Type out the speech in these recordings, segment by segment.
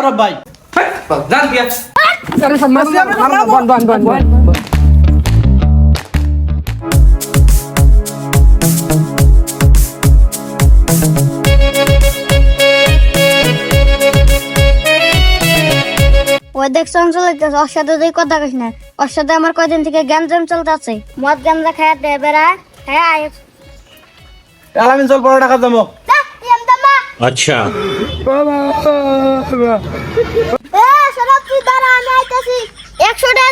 সৌরভ ভাই। জান দিয়া ওই দেখছ অঞ্চল ওর সাথে তুই কথা কইস না ওর সাথে আমার কয়দিন থেকে চলতে আছে মদ গাঞ্জা খায় দে বেড়া হ্যাঁ আমি চল বড় টাকা জমো আচ্ছা।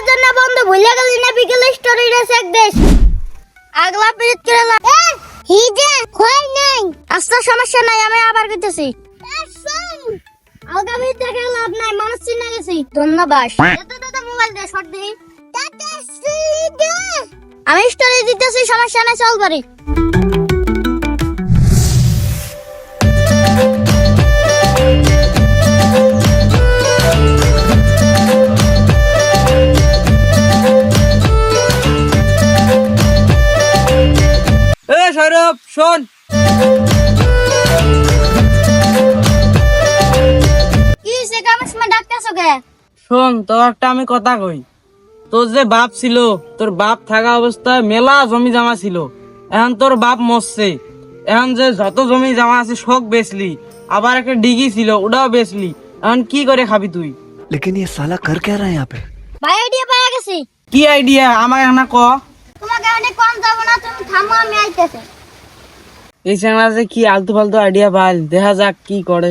জন্য বন্ধ ভুলে গেলি না বিকেল স্টোরি রেস এক দেশ আগলা করে লা হিজে কই নাই। আচ্ছা, সমস্যা নাই আমি আবার কইতেছি। আগামী দেখে লাভ নাই মানুষ চিনে গেছি। ধন্যবাদ। আমি স্টোরি দিতেছি সমস্যা নাই চল বাড়ি। সৌরভ শোন কি সে কামের সময় ডাকতেছো কে শোন তোর একটা আমি কথা কই তোর যে বাপ ছিল তোর বাপ থাকা অবস্থায় মেলা জমি জমা ছিল এখন তোর বাপ মরছে এখন যে যত জমি জমা আছে সব বেচলি আবার একটা ডিগি ছিল ওটাও বেচলি এখন কি করে খাবি তুই लेकिन ये साला कर क्या रहा है यहाँ पे ভাই আইডিয়া পাওয়া গেছি কি আইডিয়া আমার এখন ক এই চ্যাংড়া যে কি আলতু ফালতু আইডিয়া ভালো দেখা যাক কি করে।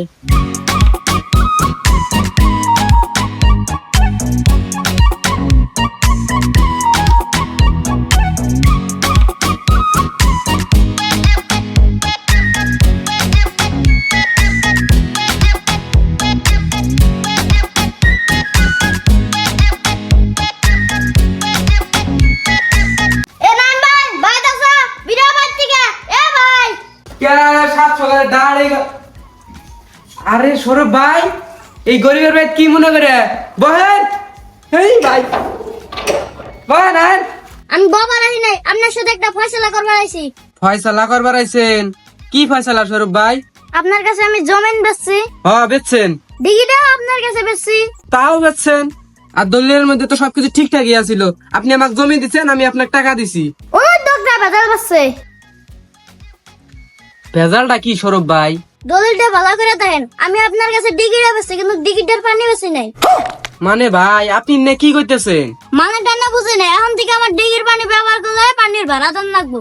আরে সৌরভ ভাই এই গরিবের ভাই কি মনে করে? বহেন। এই ভাই। বহেন আহেন। আমি বাবা রাহি নাই আপনার সাথে একটা ফয়সালা করবার আইছি। ফয়সালা করবার আইছেন? কি ফয়সালা সৌরভ ভাই? আপনার কাছে আমি জমিন বেচছি। হ বেচছেন। ডিগিটাও আপনার কাছে বেচছি। তাও বেচছেন? আর দলিলের মধ্যে তো সবকিছু ঠিকঠাকই আছিল। আপনি আমাকে জমি দিচ্ছেন আমি আপনাকে টাকা দিছি। ওই দোকরা ভেজাল বেচছে। ভেজালটা কি সৌরভ ভাই? দলিলটা ভালো করে দেখেন। আমি আপনার কাছে ডিগিটা বেচছি কিন্তু ডিগিটার পানি বেশি নাই। মানে ভাই আপনি নে কি করতেছেন মানে টানা বুঝি নাই। এখন থেকে আমার ডিগির পানি ব্যবহার করলে পানির ভাড়া দাম লাগবো।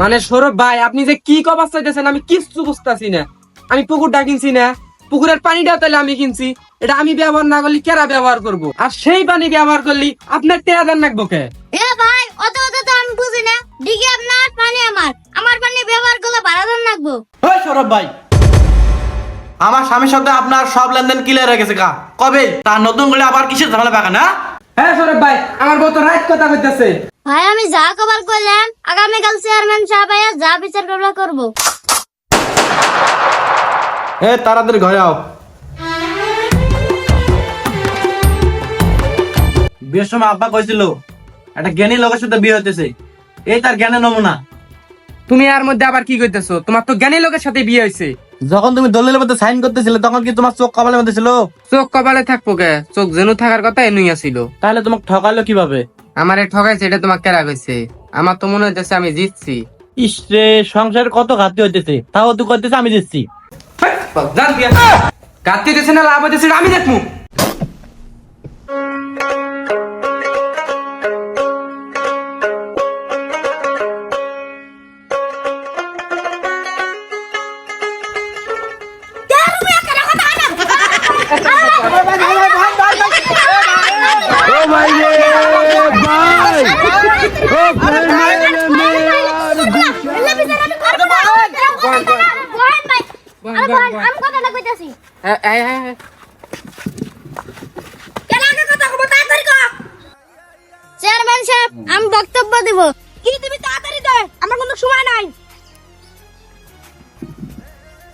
মানে সৌরভ ভাই আপনি যে কি কবার চাইতেছেন আমি কিচ্ছু বুঝতেছি না। আমি পুকুরটা কিনছি না। পুকুরের পানিটাও তাহলে আমি কিনছি। এটা আমি ব্যবহার না করলে কেরা ব্যবহার করব? আর সেই পানি ব্যবহার করলি আপনার টেয়া দেন রাখব কে? ডিগি আপনার পানি আমার। আমার পানি ব্যবহার করলে ভাড়া লাগবো। ওই সৌরভ ভাই আমার স্বামীর সাথে আপনার সব লেনদেন ক্লিয়ার হয়ে গেছে কা কবে? তার নতুন করে আবার কিসের ঝামেলা পাকা না হ্যাঁ সৌরভ ভাই আমার বউ তো রাইট কথা কইতেছে। ভাই আমি যা কবার করলাম আগামীকাল চেয়ারম্যান সাহেব আইয়া যা বিচার করবা করব। এ তাড়াতাড়ি ঘরে আও। বিয়ের সময় আব্বা কইছিল একটা জ্ঞানী লোকের সাথে বিয়ে হইতেছে। এই তার জ্ঞানের নমুনা। তুমি এর মধ্যে আবার কি কইতেছো? তোমার তো জ্ঞানী লোকের সাথে বিয়ে হয়েছে যখন তুমি দলিলের মধ্যে সাইন করতেছিলে তখন কি তোমার চোখ কপালের মধ্যে ছিল? চোখ কপালে থাকব কে? চোখ যেন থাকার কথা এনুই আসিল তাহলে তোমাকে ঠকালো কীভাবে? আমারে ঠকাইছে এটা তোমাকে কেরা কইছে আমার তো মনে হইতেছে আমি জিতছি। ইস রে সংসারের কত ঘাটতি হইতেছে। তাও তুই করতেছে আমি জিতছি। গাত্তি দিছে না লাভ হইতেছে আমি দেখমু চেয়ারম্যান সাহেব আমি বক্তব্য দেব কি তুমি তাড়াতাড়ি দে আমার কোনো সময় নাই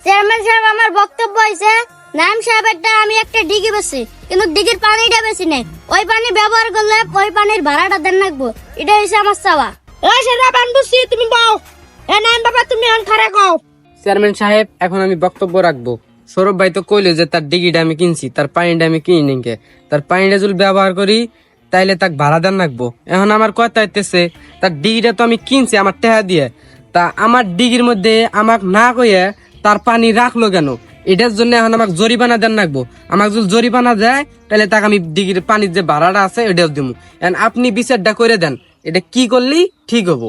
চেয়ারম্যান সাহেব আমার বক্তব্য হইছে নাম সাহেবেরটা আমি একটা ডিগি বেছি কিন্তু ডিগির পানিটা বেশি নেই। ওই পানি ব্যবহার করলে ওই পানির ভাড়াটা দেন রাখব এটা হইছে আমার চাওয়া। ওই সেটা পান বুঝছি তুমি বাও এ নাম বাবা তুমি এখন খারে কও। চেয়ারম্যান সাহেব এখন আমি বক্তব্য রাখব। সৌরভ ভাই তো কইলো যে তার ডিগিটা আমি কিনছি তার পানিটা আমি কিনি নিকে তার পানিটা যদি ব্যবহার করি তাইলে তাক ভাড়া দেন রাখব এখন আমার কথা হইতেছে তার ডিগিটা তো আমি কিনছি আমার টেহা দিয়ে। তা আমার ডিগির মধ্যে আমাক না কইয়ে তার পানি রাখল কেন? এটার জন্য এখন আমাকে জরিমানা দেন রাখব আমাকে যদি জরিমানা দেয় তাহলে তাকে আমি ডিগির পানির যে ভাড়াটা আছে এটাও দিব এখন আপনি বিচারটা করে দেন এটা কি করলেই ঠিক হব।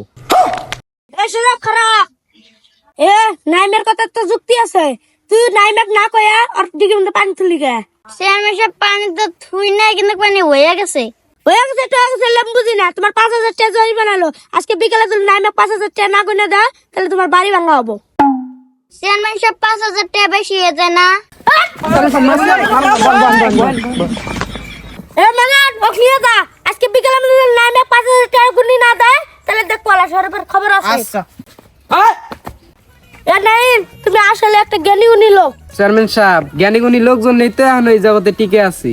এ নাইমের কথা তো যুক্তি আছে। তুই নাইমেক না কয়া আর দিকে মধ্যে পানি তুলি গে। সে আমি সব পানি তো থুই নাই কিন্তু পানি হয়ে গেছে। হয়ে গেছে তো গেছে বুঝি না। তোমার পাঁচ হাজার টাকা জরি বানালো আজকে বিকালে তুমি নাইমেক পাঁচ হাজার টাকা না কইনা দাও তাহলে তোমার বাড়ি ভাঙা হব। চেয়ারম্যান পাঁচ হাজার টাকা বেশি হয়ে যায় না। এ মানে ওখানে দা আজকে বিকালে আমি নাইমেক পাঁচ হাজার টাকা গুনি না দেয় তাহলে দেখ পলা সরবের খবর আছে। আচ্ছা। এ নাইম তুমি আসলে একটা জ্ঞানী উনি লোক। চেয়ারম্যান সাহেব জ্ঞানী গুণী লোকজন নেই তো এখন এই জগতে টিকে আছি।